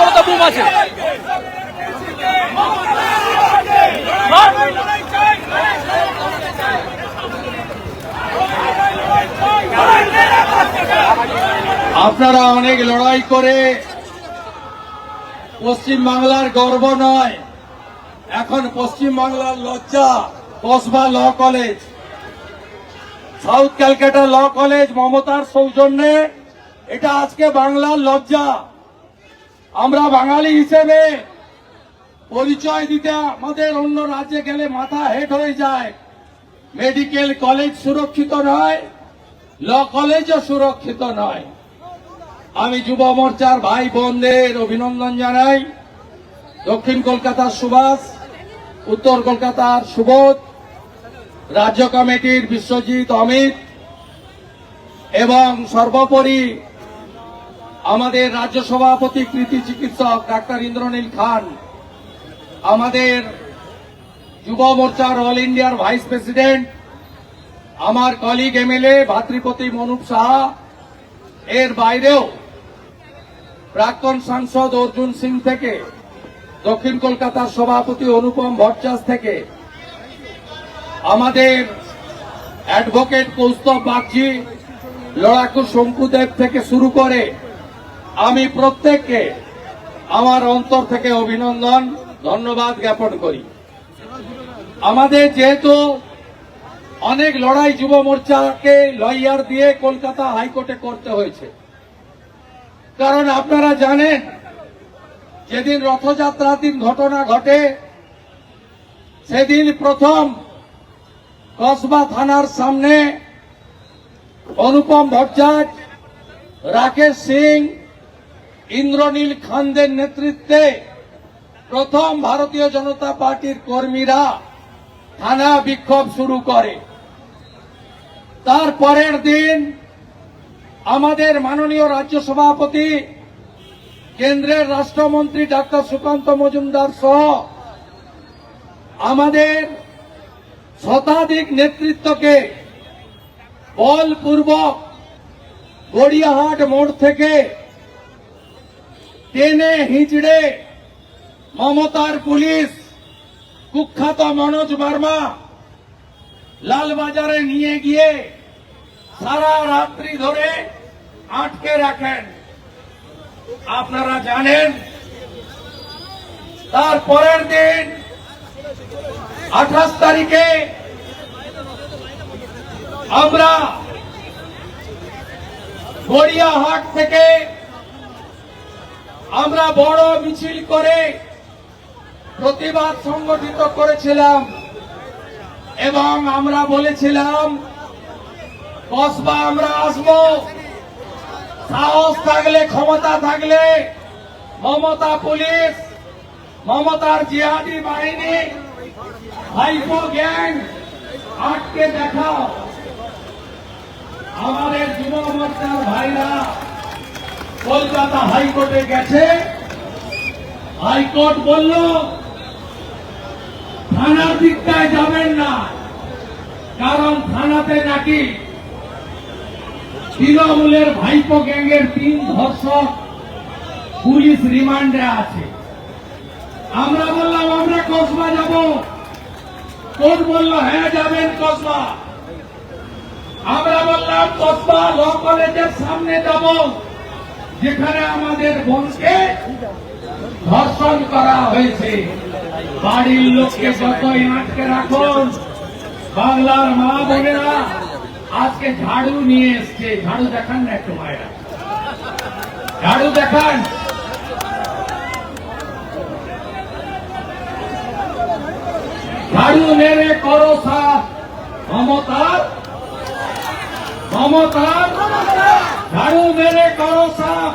বড়টা বুম আছে। আপনারা অনেক লড়াই করে পশ্চিম বাংলার গর্ব নয়। এখন পশ্চিম বাংলার লজ্জা, Kasba law college. South Calcutta law college মমতার সৌজন্যে এটা আজকে বাংলার লজ্জা। আমরা বাঙালি হিসেবে পরিচয় দিতে আমাদের অন্য রাজ্যে গেলে মাথা হেট হয়ে যায়। মেডিকেল কলেজ সুরক্ষিত নয়, ল কলেজও সুরক্ষিত নয়। আমি যুব মোর্চার ভাই বোনদের অভিনন্দন জানাই। দক্ষিণ কলকাতার সুভাষ, উত্তর কলকাতার সুবোধ, রাজ্য কমিটির বিশ্বজিৎ, অমিত এবং সর্বোপরি আমাদের রাজ্য সভাপতি কৃতি চিকিৎসক ডাক্তার ইন্দ্রনীল খান, আমাদের যুব মোর্চার অল ইন্ডিয়ার ভাইস প্রেসিডেন্ট, আমার কলিগ এমএলএ ভাতৃপতি মনুপ সাহা, এর বাইরেও প্রাক্তন সাংসদ অর্জুন সিং থেকে, দক্ষিণ কলকাতার সভাপতি অনুপম ভট্টাস থেকে, আমাদের অ্যাডভোকেট কৌস্তব বাগজি লড়াকু শঙ্কুদেব থেকে শুরু করে আমি প্রত্যেককে আমার অন্তর থেকে অভিনন্দন, ধন্যবাদ জ্ঞাপন করি। আমাদের যেহেতু অনেক লড়াই যুব মোর্চাকে লয়ার দিয়ে কলকাতা হাইকোর্টে করতে হয়েছে। কারণ আপনারা জানেন, যেদিন রথযাত্রার দিন ঘটনা ঘটে, সেদিন প্রথম কসবা থানার সামনে অনুপম ভট্টাচ রাকেশ সিং ইন্দ্রনীল খানদের নেতৃত্বে প্রথম ভারতীয় জনতা পার্টির কর্মীরা থানা বিক্ষোভ শুরু করে। তার পরের দিন আমাদের মাননীয় রাজ্য সভাপতি, কেন্দ্রের রাষ্ট্রমন্ত্রী ডাক্তার সুকান্ত মজুমদার সহ আমাদের শতাধিক নেতৃত্বকে বলপূর্বক গড়িয়াহাট মোড় থেকে টেনে হিঁচড়ে মমতার পুলিশ কুখ্যাত মনোজ বর্মা লালবাজারে নিয়ে গিয়ে সারা রাত্রি ধরে আটকে রাখেন। আপনারা জানেন, তার পরের দিন আঠাশ তারিখে আমরা গড়িয়াহাট থেকে আমরা বড় মিছিল করে প্রতিবাদ সংগঠিত করেছিলাম এবং আমরা বলেছিলাম, কসবা আমরা আসব। সাহস থাকলে, ক্ষমতা থাকলে মমতা পুলিশ, মমতার জিহাদি বাহিনী ভাইপো গ্যাং আটকে দেখাও। আমাদের যুব মোর্চার ভাইরা কলকাতা হাইকোর্টে গেছে। হাইকোর্ট বলল, থানার দিকটায় যাবেন না, কারণ থানাতে নাকি তৃণমূলের ভাইপো গ্যাংয়ের তিন ধর্ষক পুলিশ রিমান্ডে আছে। আমরা বললাম, আমরা কসবা যাব। কোর্ট বলল হ্যাঁ যাবেন কসবা। আমরা বললাম, কসবা ল কলেজের সামনে যাব। যেখানে আমাদের বোনকে ধর্ষণ করা হয়েছে। বাড়ির লোককে যতই আটকে রাখুন, বাংলার মা বোনেরা আজকে ঝাড়ু নিয়ে এসছে। ঝাড়ু দেখান না একটু মায়েরা ঝাড়ু দেখান। ঝাড়ু মেরে করো সাফ মমতার মমতার। ঝাড়ু মেরে করো সাফ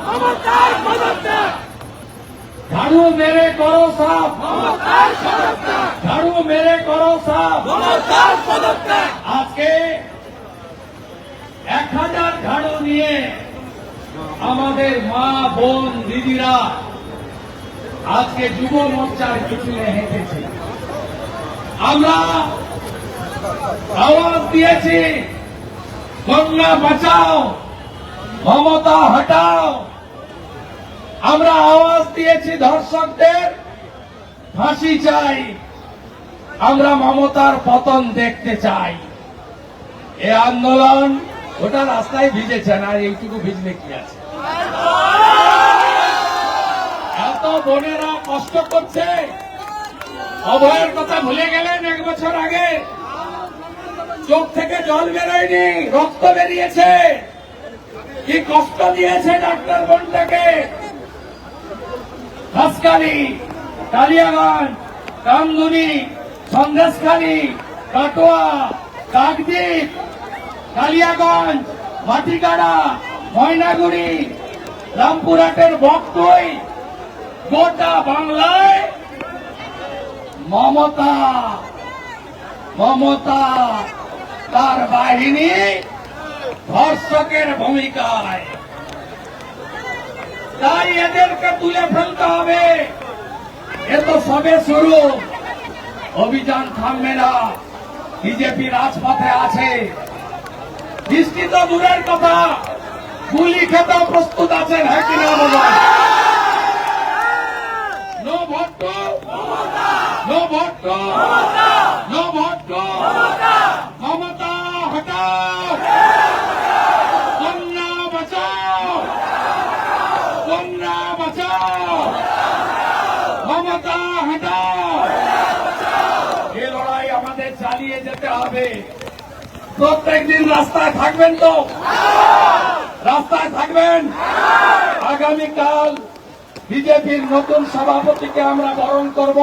ঝাড়ু মেরে করো সাফ ঝাড়ু মেরে করো সাফ আজকে এক হাজার ঝাড়ু নিয়ে আমাদের মা বোন দিদিরা আজকে যুব মোর্চার মিছিলে হেঁটেছে। আমরা আওয়াজ দিয়েছি গঙ্গা বাঁচাও। মমতা হটাও। আমরা আওয়াজ দিয়েছি ধর্ষকদের, ফাঁসি চাই। আমরা মমতার পতন দেখতে চাই। এ আন্দোলন ওটা রাস্তায় ভিজেছে না এইটুকু ভিজলে কি আছে? এত বোনেরা কষ্ট করছে। অভয়ের কথা ভুলে গেলেন এক বছর আগে। চোখ থেকে জল বেরোয়নি, রক্ত বেরিয়েছে। কি কষ্ট দিয়েছে ডাক্তার বোনটাকে? হাসকালি কালিয়াগঞ্জ কামদুনি সন্দেশখালী, কাটোয়া, কাকদ্বীপ, কালিয়াগঞ্জ মাটিগাড়া ময়নাগুড়ি, রামপুরহাটের বক্তই, গোটা বাংলায় মমতা মমতা, তার বাহিনী ধর্ষকের ভূমিকায়। তাই এদেরকে তুলে ফেলতে হবে। এ তো সবে শুরু। অভিযান থামবে না। বিজেপি রাজপথে আছে। বৃষ্টি তো দূরের কথা। গুলি খেতেও প্রস্তুত আছেন হ্যাঁ কিনা বাবা no vote no vote no vote. Mamata, হটাও কন্যা বাঁচাও কন্যা বাঁচাও মমতা হটাও। এ লড়াই আমাদের চালিয়ে যেতে হবে। প্রত্যেক দিন রাস্তায় থাকবেন তো? রাস্তায় থাকবেন? আগামীকাল বিজেপির নতুন সভাপতিকে আমরা বরণ করব।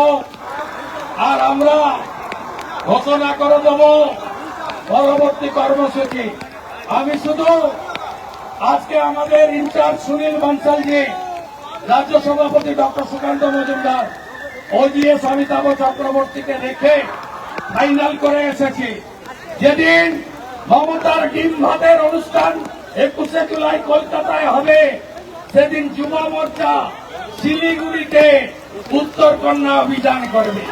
আর আমরা ঘোষণা করে দেব পরবর্তী কর্মসূচি। আমি শুধু আজকে আমাদের ইনচার্জ সুনীল বানসালজি রাজ্য সভাপতি ডক্টর সুকান্ত মজুমদার ওজিএস অমিতাভ চক্রবর্তীকে রেখে ফাইনাল করে এসেছি। যেদিন মমতার ডিম ভাতের অনুষ্ঠান একুশে জুলাই কলকাতায় হবে সেদিন যুব মোর্চা শিলিগুড়িতে উত্তর কন্যা অভিযান করবে।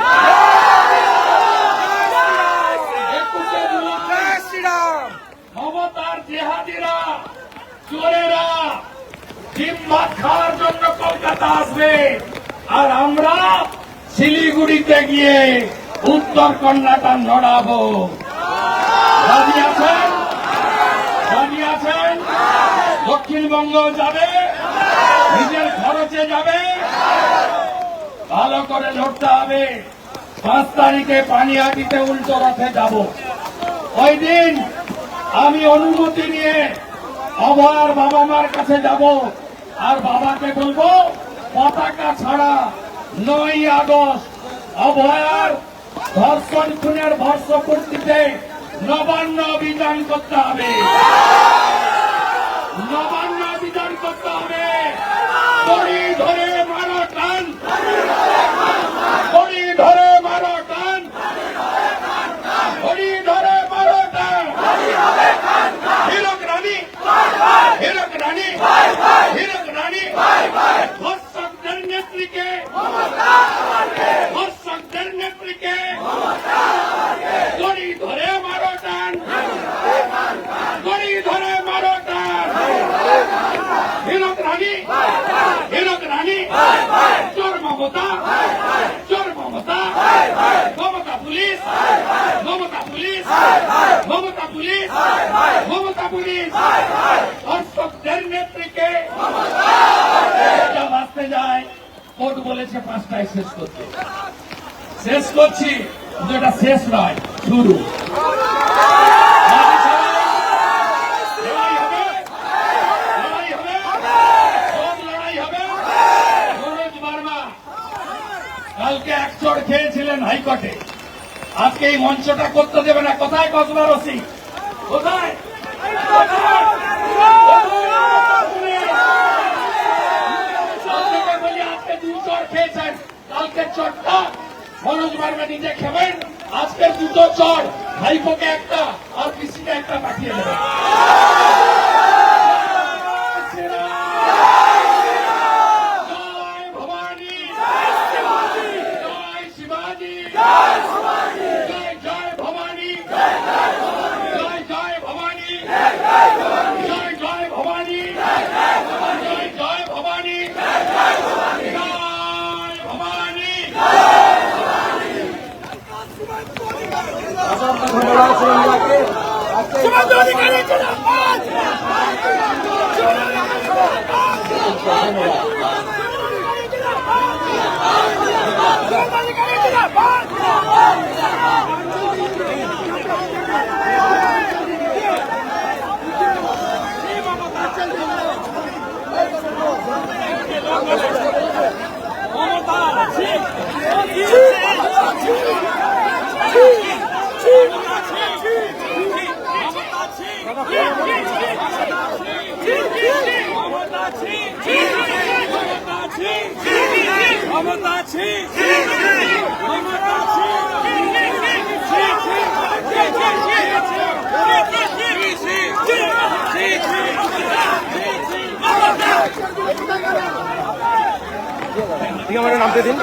মমতার জেহাদিরা চোরেরা ডিম খাওয়ার জন্য কলকাতা আসবে। আর আমরা শিলিগুড়িতে গিয়ে উত্তর কন্যাটা নড়াবো। আছেন? দক্ষিণবঙ্গ যাবে? নিজের খরচে যাবে? ভালো করে লড়তে হবে। পাঁচ তারিখে পানিহাটিতে উল্টো রথে যাব। ওই দিন আমি অনুমতি নিয়ে অভয়ার বাবা মার কাছে যাব। আর বাবাকে বলব, পতাকা ছাড়া নয় আগস্ট অভয়ার ধর্ষণ খুনের ভর্ষ বর্ষপূর্তিতে নবান্ন অভিযান করতে হবে। নবান্ন অভিযান করতে হবে। ধরে মারো টান দড়ি ধরে মারো টান দড়ি ধরে মারো টান হিরক রানী হিরক রানী হিরক রানী ধর্ষকদের নেত্রীকে ধর্ষকদের নেত্রীকে দড়ি ধরে মারো টান দড়ি ধরে মারো টান হিরক রানী হিরক রানী চোর মমতা চোর Mamata Mamata police Mamata police Mamata police Mamata police ধর্ষকদের নেত্রীকে যা বাঁচতে যায় কোর্ট বলেছে পাঁচটায় শেষ করতে শেষ করছি কিন্তু এটা শেষ নয় শুরু লড়াই হবে লড়াই হবে সব লড়াই হবে মনোজ বার্মা কালকে এক চড় হাইকোর্টে, আজকে এই মঞ্চটা করতে দেবে না। কোথায় কসবা রসি কোথায়? কোথায়? আপনাকে বলি আজকে দু চড় খেয়েছেন কালকে চড়টা মনোজ বার্মা নিজে খাবেন আজকের দুটো চড় ভাইপোকে একটা আর পিসিকে একটা পাঠিয়ে দেবেন শিবাজি জয় Vamos, Bala! ঠিক আমাকে নামতে দিন।